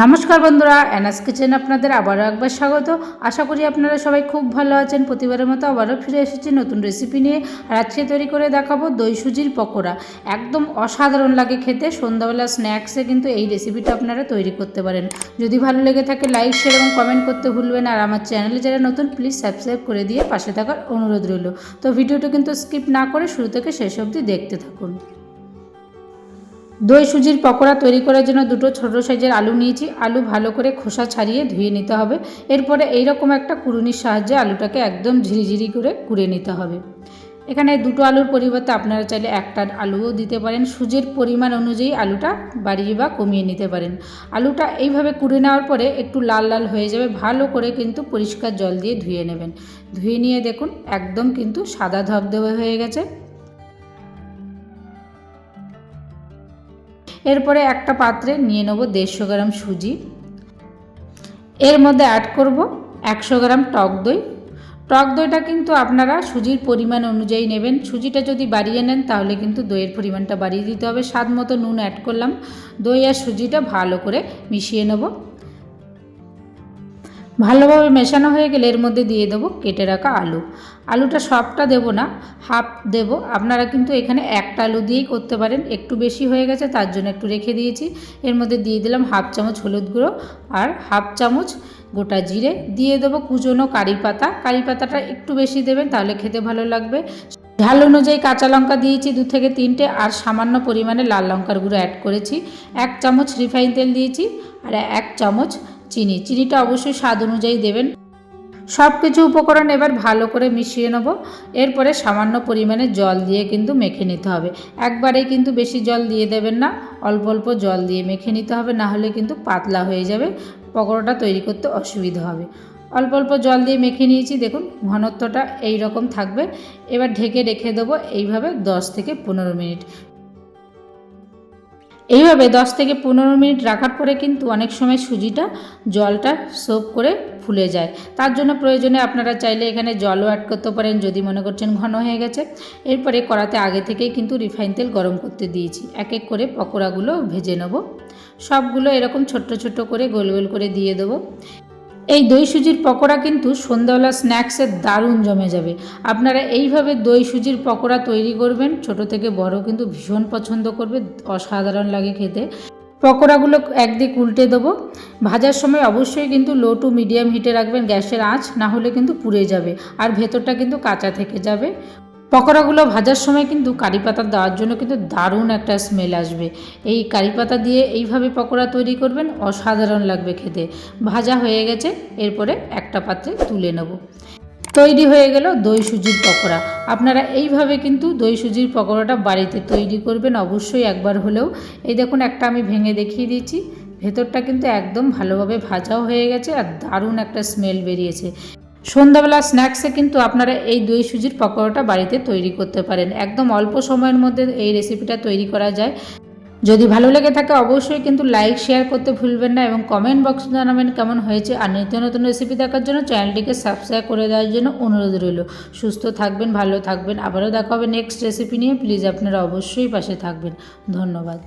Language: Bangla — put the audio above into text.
নমস্কার বন্ধুরা অ্যানাস কিচেন আপনাদের আবারও একবার স্বাগত। আশা করি আপনারা সবাই খুব ভালো আছেন। প্রতিবারের মতো আবারও ফিরে এসেছি নতুন রেসিপি নিয়ে। আর আজকে তৈরি করে দেখাবো দই সুজির পকোড়া। একদম অসাধারণ লাগে খেতে। সন্ধ্যাবেলা স্ন্যাক্সে কিন্তু এই রেসিপিটা আপনারা তৈরি করতে পারেন। যদি ভালো লেগে থাকে লাইক শেয়ার এবং কমেন্ট করতে ভুলবেন আর আমার চ্যানেলে যারা নতুন প্লিজ সাবস্ক্রাইব করে দিয়ে পাশে থাকার অনুরোধ রইল। তো ভিডিওটা কিন্তু স্কিপ না করে শুরু থেকে শেষ অবধি দেখতে থাকুন। দই সুজির পকোড়া তৈরি করার জন্য দুটো ছোট সাইজের আলু নিয়েছি। আলু ভালো করে খোসা ছাড়িয়ে ধুয়ে নিতে হবে। এরপরে এইরকম একটা কুড়ুনির সাহায্যে আলুটাকে একদম ঝিরিঝিরি করে কুড়ে নিতে হবে। এখানে দুটো আলুর পরিবর্তে আপনারা চাইলে একটা আলুও দিতে পারেন। সুজির পরিমাণ অনুযায়ী আলুটা বাড়িয়ে বা কমিয়ে নিতে পারেন। আলুটা এইভাবে কুড়ে নেওয়ার পরে একটু লাল লাল হয়ে যাবে। ভালো করে কিন্তু পরিষ্কার জল দিয়ে ধুয়ে নেবেন। ধুয়ে নিয়ে দেখুন, একদম কিন্তু সাদা ধবধবে হয়ে গেছে। এরপরে একটা পাত্রে নিয়ে নেব দেড়শো গ্রাম সুজি। এর মধ্যে অ্যাড করব একশো গ্রাম টক দই। টক দইটা কিন্তু আপনারা সুজির পরিমাণ অনুযায়ী নেবেন। সুজিটা যদি বাড়িয়ে নেন, তাহলে কিন্তু দইয়ের পরিমাণটা বাড়িয়ে দিতে হবে। স্বাদ মতো নুন অ্যাড করলাম। দই আর সুজিটা ভালো করে মিশিয়ে নেব। ভালোভাবে মেশানো হয়ে গেলে এর মধ্যে দিয়ে দেবো কেটে রাখা আলু। আলুটা সবটা দেব না, হাফ দেব। আপনারা কিন্তু এখানে একটা আলু দিয়েই করতে পারেন। একটু বেশি হয়ে গেছে, তার জন্য একটু রেখে দিয়েছি। এর মধ্যে দিয়ে দিলাম হাফ চামচ হলুদ গুঁড়ো আর হাফ চামচ গোটা জিরে। দিয়ে দেবো কুচনো কারি পাতা। কারি পাতাটা একটু বেশি দেবেন, তাহলে খেতে ভালো লাগবে। ঝাল অনুযায়ী কাঁচা লঙ্কা দিয়েছি দু থেকে তিনটে আর সামান্য পরিমাণে লাল লঙ্কার গুঁড়ো অ্যাড করেছি। এক চামচ রিফাইন তেল দিয়েছি আর এক চামচ চিনি। চিনিটা অবশ্যই স্বাদ অনুযায়ী দেবেন। সব কিছু উপকরণ এবার ভালো করে মিশিয়ে নেব। এরপরে সামান্য পরিমাণে জল দিয়ে কিন্তু মেখে নিতে হবে। একবারেই কিন্তু বেশি জল দিয়ে দেবেন না। অল্প অল্প জল দিয়ে মেখে নিতে হবে, না হলে কিন্তু পাতলা হয়ে যাবে। পকোড়াটা তৈরি করতে অসুবিধা হবে। অল্প অল্প জল দিয়ে মেখে নিয়েছি। দেখুন, ঘনত্বটা এই রকম থাকবে। এবার ঢেকে রেখে দেবো এইভাবে 10 থেকে পনেরো মিনিট। এইভাবে 10 থেকে পনেরো মিনিট রাখার পরে কিন্তু অনেক সময় সুজিটা জলটা সোপ করে ফুলে যায়। তার জন্য প্রয়োজনে আপনারা চাইলে এখানে জলও অ্যাড করতে পারেন, যদি মনে করছেন ঘন হয়ে গেছে। এরপরে কড়াতে আগে থেকেই কিন্তু রিফাইন তেল গরম করতে দিয়েছি। এক এক করে পকোড়াগুলো ভেজে নেব। সবগুলো এরকম ছোট্ট ছোট্ট করে গোল গোল করে দিয়ে দেবো। এই দই সুজির পকোড়া কিন্তু সন্ধ্যাবেলা স্ন্যাক্সের দারুণ জমে যাবে। আপনারা এইভাবে দই সুজির পকোড়া তৈরি করবেন, ছোট থেকে বড় কিন্তু ভীষণ পছন্দ করবে, অসাধারণ লাগে খেতে। পকোড়াগুলো একদিক উল্টে দেবো। ভাজার সময় অবশ্যই কিন্তু লো টু মিডিয়াম হিটে রাখবেন গ্যাসের আঁচ, না হলে কিন্তু পুড়ে যাবে। আর ভেতরটা কিন্তু কাঁচা থেকে যাবে। পকোড়াগুলো ভাজার সময় কিন্তু কারি পাতা দেওয়ার জন্য কিন্তু দারুণ একটা স্মেল আসবে। এই কারি পাতা দিয়ে এইভাবে পকোড়া তৈরি করবেন, অসাধারণ লাগবে খেতে। ভাজা হয়ে গেছে, এরপরে একটা পাত্রে তুলে নেব। তৈরি হয়ে গেল দই সুজির পকোড়া। আপনারা এইভাবে কিন্তু দই সুজির পকোড়াটা বাড়িতে তৈরি করবেন, অবশ্যই একবার হলেও। এই দেখুন, একটা আমি ভেঙে দেখিয়ে দিচ্ছি। ভেতরটা কিন্তু একদম ভালোভাবে ভাজাও হয়ে গেছে আর দারুণ একটা স্মেল বেরিয়েছে। সন্ধ্যাবেলা স্ন্যাক্সে কিন্তু আপনারা এই দই সুজির পকোড়াটা বাড়িতে তৈরি করতে পারেন। একদম অল্প সময়ের মধ্যে এই রেসিপিটা তৈরি করা যায়। যদি ভালো লেগে থাকে অবশ্যই কিন্তু লাইক শেয়ার করতে ভুলবেন না এবং কমেন্ট বক্সে জানাবেন কেমন হয়েছে আর নিত্য নতুন রেসিপি দেখার জন্য চ্যানেলটিকে সাবস্ক্রাইব করে দেওয়ার জন্য অনুরোধ রইল। সুস্থ থাকবেন, ভালো থাকবেন। আবারও দেখা হবে নেক্সট রেসিপি নিয়ে। প্লিজ আপনারা অবশ্যই পাশে থাকবেন। ধন্যবাদ।